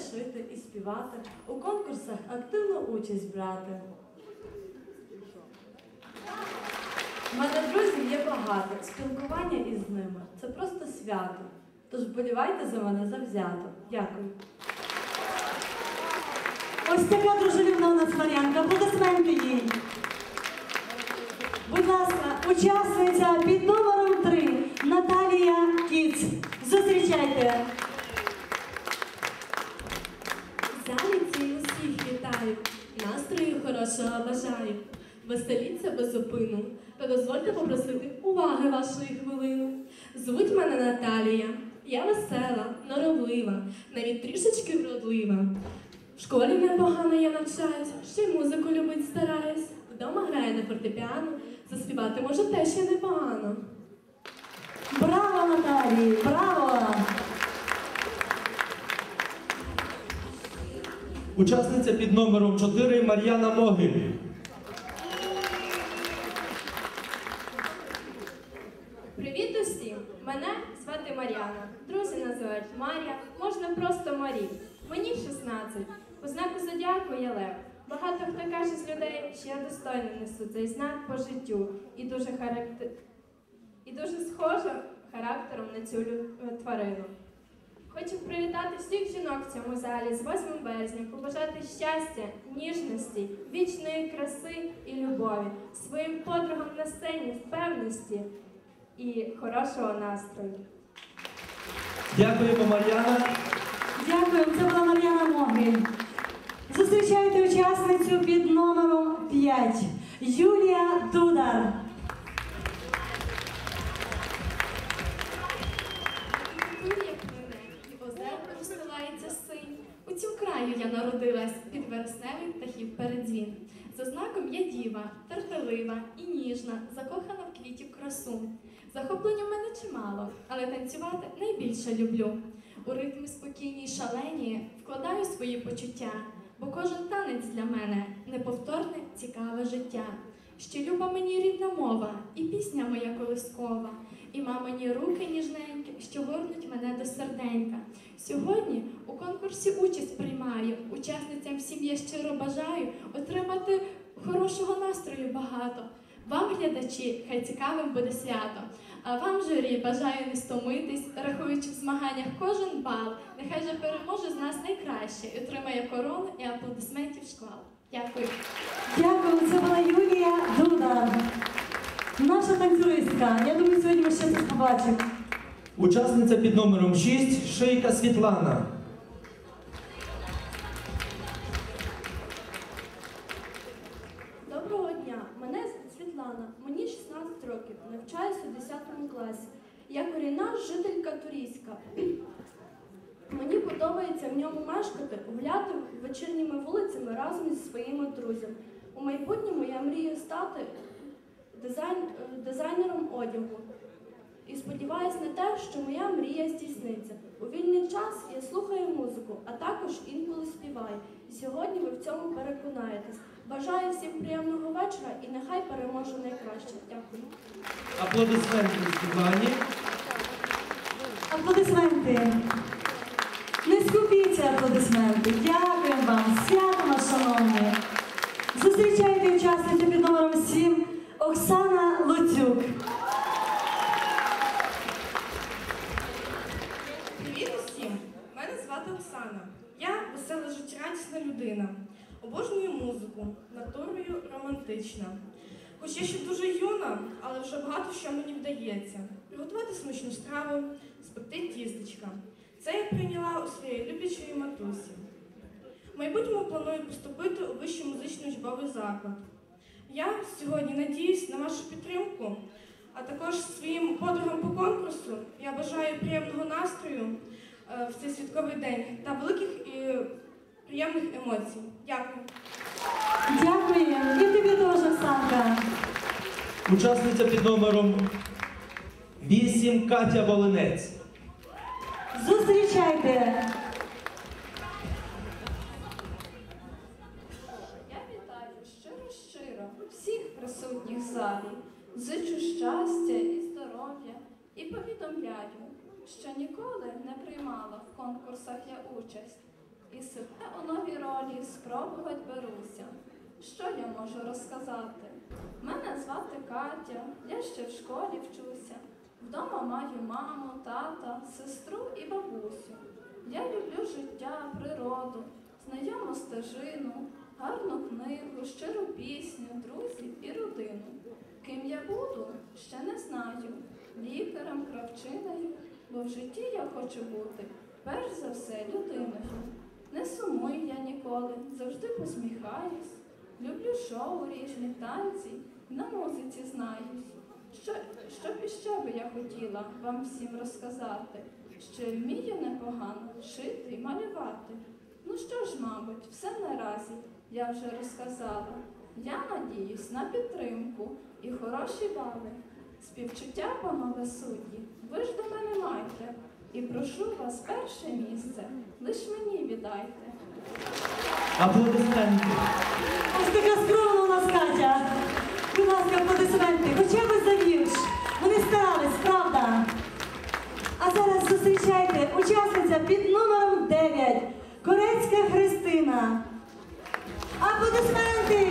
шити і співати, у конкурсах активну участь брати. У мене друзів є багато, спілкування із ними це просто свято. Тож вболівайте за мене завзято. Дякую. Ось така дружелюбна у нас Мар'янка. Аплодисменти їй. Будь ласка, учасниця під номером 3 Наталія Кіц. Зустрічайте. Вітаю, настрою хорошого бажаю. Веселіться без зупину, та дозвольте попросити уваги вашої хвилину. Звуть мене Наталія, я весела, норовлива, навіть трішечки вродлива. В школі непогано я навчаюсь, ще й музику любить стараюсь. Вдома граю на фортепіано, заспівати може теж ще непогано. Браво, Наталії! Браво! Учасниця під номером 4 Мар'яна Могиль. Привіт усім! Мене звати Мар'яна. Друзі називають Мар'я, можна просто Марі. Мені 16. У знаку зодіаку я лев. Багато хто каже з людей, що я достойно несу цей знак по життю і дуже характер... і дуже схожа характером на цю тварину. Хочу привітати всіх жінок в цьому залі з 8 березня, побажати щастя, ніжності, вічної краси і любові, своїм подругам на сцені, впевненості і хорошого настрою. Дякуємо, Мар'яна. Дякую, це була Мар'яна Могиль. Зустрічайте учасницю під номером 5 Юлія Дудар. У я народилась під вересневий птахів передзвін. За знаком я діва, терпелива і ніжна, закохана в квітів красу. Захоплень у мене чимало, але танцювати найбільше люблю. У ритмі спокійній шалені вкладаю свої почуття, бо кожен танець для мене неповторне, цікаве життя. Ще люба мені рідна мова, і пісня моя колискова, і мамині руки ніжненькі, що горнуть мене до серденька. Сьогодні у конкурсі участь приймаю, учасницям всім я щиро бажаю отримати хорошого настрою багато. Вам, глядачі, хай цікавим буде свято. А вам, журі, бажаю не стомитись, рахуючи в змаганнях кожен бал. Нехай же переможе з нас найкраще і отримає корону і аплодисментів шквал. Дякую. Дякую, це була Юлія Дудар. Наша танцюристка. Я думаю, сьогодні ми ще побачимо. Учасниця під номером 6 Шийка Світлана. Доброго дня, мене звуть Світлана, мені 16 років, навчаюся у 10 класі. Я корінна жителька Турійська. Мені подобається в ньому мешкати, гуляти вечірніми вулицями разом зі своїми друзями. У майбутньому я мрію стати дизайн, е, дизайнером одягу. І сподіваюся на те, що моя мрія здійсниться. У вільний час я слухаю музику, а також інколи співаю. І сьогодні ви в цьому переконаєтесь. Бажаю всім приємного вечора і нехай переможе найкраще. Дякую. Аплодисменти Світлані. Аплодисменти. Не скупіться аплодисменти. Дякуємо вам. Свято вас, шановні. Зустрічайте учасницю під номером 7 Оксана Луцюк. Привіт усім! Мене звати Оксана. Я весела життєрадісна людина. Обожнюю музику, натурою романтична. Хоч я ще дуже юна, але вже багато що мені вдається. Приготувати смачну страву, спекти тістечка. Це я прийняла у своєї люблячої матусі. В майбутньому планую поступити у вищий музичний учбовий заклад. Я сьогодні надіюсь на вашу підтримку, а також своїм подругам по конкурсу я бажаю приємного настрою е, в цей святковий день та великих і приємних емоцій. Дякую. Дякуємо. І тобі теж, Оксанка. Учасниця під номером 8 Катя Волинець. Зустрічайте. Я вітаю щиро-щиро всіх присутніх в залі. Зичу щастя і здоров'я і повідомляю, що ніколи не приймала в конкурсах я участь. І себе у новій ролі спробувати беруся. Що я можу розказати? Мене звати Катя, я ще в школі вчуся. Вдома маю маму, тата, сестру і бабусю. Я люблю життя, природу, знайому стежину, гарну книгу, щиру пісню, друзів і родину. Ким я буду, ще не знаю. Лікарем, кравчиною, бо в житті я хочу бути, перш за все, людиною. Не сумую я ніколи, завжди посміхаюсь. Люблю шоу, різні танці, на музиці знаюсь. Що, що б би я хотіла вам всім розказати, що вмію непогано шити і малювати. Ну що ж, мабуть, все наразі я вже розказала. Я надіюсь на підтримку і хороші бали. Співчуття, панове судді, ви ж до мене майте. І прошу вас перше місце, лиш мені віддайте. Аплодисменти. Ось така скромна у нас Катя. Будь ласка, аплодисменти. Хоча б за вірш. Вони старались, правда. А зараз зустрічайте учасниця під номером 9. Корецька Христина. Аплодисменти!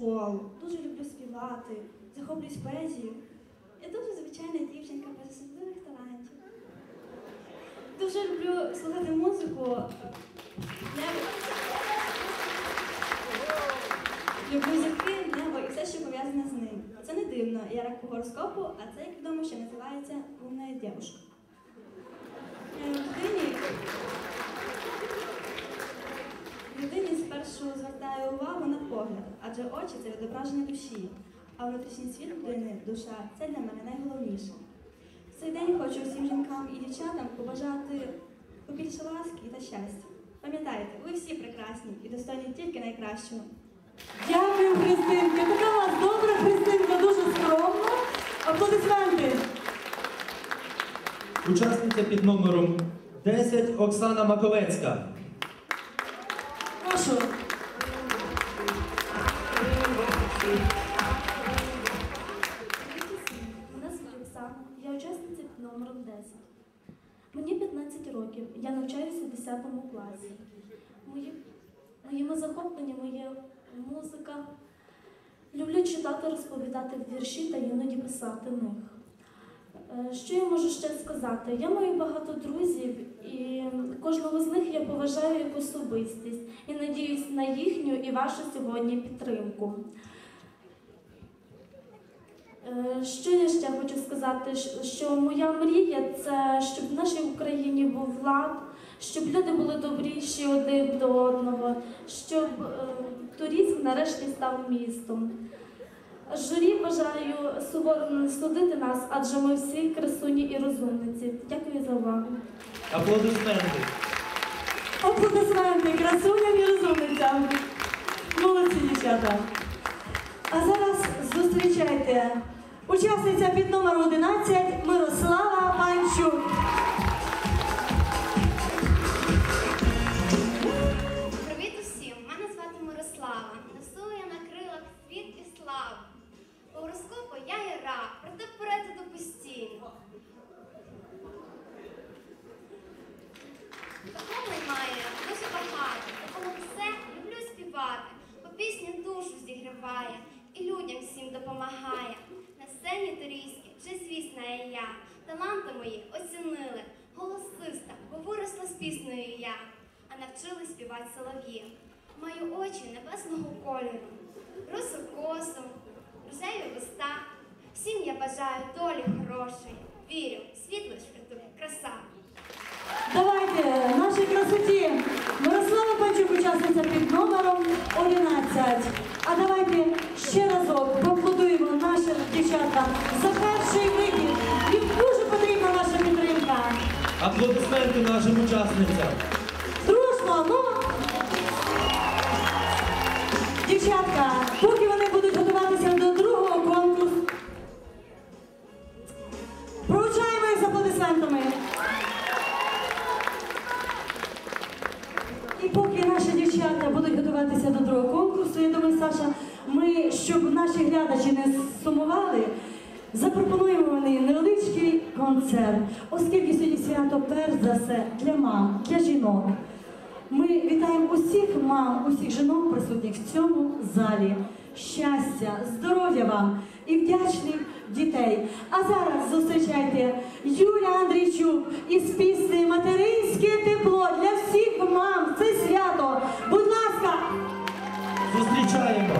Школу, дуже люблю співати, захоплююсь поезією. Я дуже звичайна дівчинка без особливих талантів. Дуже люблю слухати музику. Люблю зірки, небо і все, що пов'язане з ним. Це не дивно, я рак по гороскопу, а це, як відомо, ще називається умна дівчинка. Спершу звертає увагу на погляд, адже очі це відображення душі, а внутрішній світ людини, душа це для мене найголовніше. В цей день хочу всім жінкам і дівчатам побажати побільше ласки та щастя. Пам'ятайте, ви всі прекрасні і достойні тільки найкращого. Дякую, Христинка. Така у вас добра Христинка, дуже скромна. Аплодисменти. Учасниця під номером 10 Оксана Маковецька. Я навчаюся в 10 класі. Мої, моїми захопленнями є музика. Люблю читати, розповідати вірші та іноді писати них. Е, Що я можу ще сказати? Я маю багато друзів, і кожного з них я поважаю як особистість і надіюсь на їхню і вашу сьогодні підтримку. Е, Що я ще хочу сказати? Що моя мрія це щоб в нашій Україні був влад, щоб люди були добріші один до одного, щоб е, нарешті став містом. Журі бажаю суворо не судити нас, адже ми всі красуні і розумниці. Дякую за увагу. Аплодисменти. Аплодисменти красуням і розумницям. Молодці, дівчата. А зараз зустрічайте учасниця під номером 11 Мирослава Панчук. Рожеві вуста. Всім я бажаю долі хорошої. Вірю, світло швидує, краса. Давайте нашій красоті Мирослава Панчук, учасниця під номером 11. А давайте ще разок поаплодуємо нашим дівчатам за перший вихід. Їм дуже потрібна наша підтримка. Аплодисменти нашим учасницям. Дружно, ну. Дівчатка, поки вони будуть готуватися поки наші дівчата будуть готуватися до другого конкурсу, я думаю, Саша, ми, щоб наші глядачі не сумували, запропонуємо вони невеличкий концерт, оскільки сьогодні свято перш за все для мам, для жінок. Ми вітаємо усіх мам, усіх жінок, присутніх в цьому залі. Щастя, здоров'я вам і вдячних дітей. А зараз зустрічайте Юля Андрійчук із пісні Материнське тепло для всіх мам. Це свято. Будь ласка, Зустрічаємо.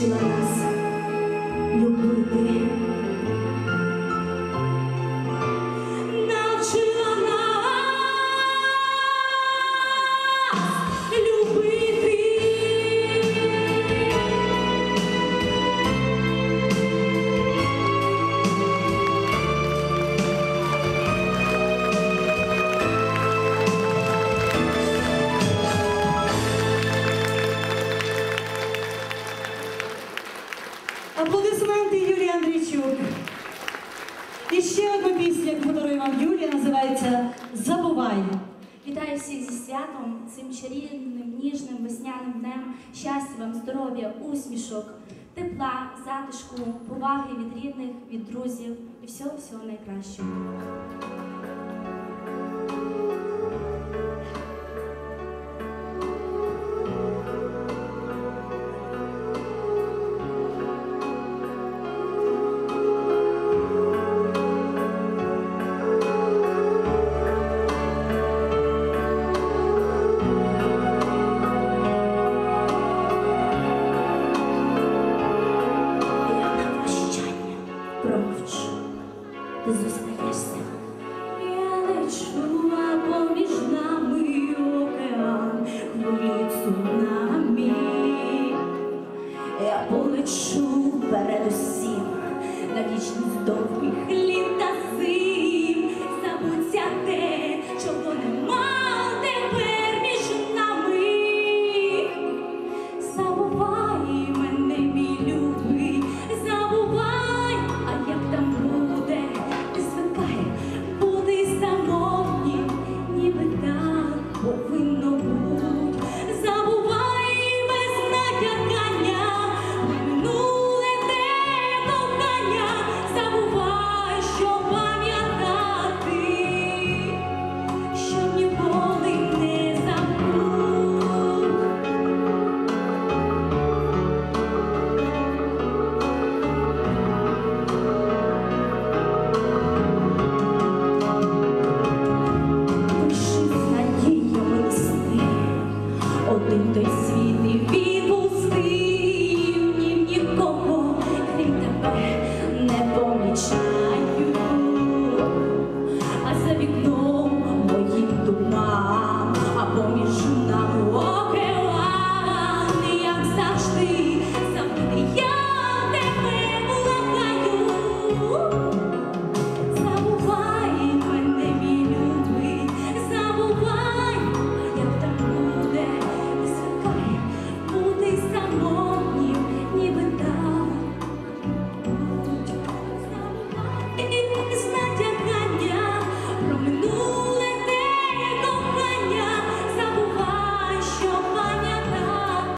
навчила нас любити. Аплодисменти Юлії Андрійчук. І ще одну пісню, яку подарує вам Юлія, називається Забувай. Вітаю всіх зі святом, цим чарівним, ніжним весняним днем. Щастя вам, здоров'я, усмішок, тепла, затишку, поваги від рідних, від друзів і всього всього найкращого.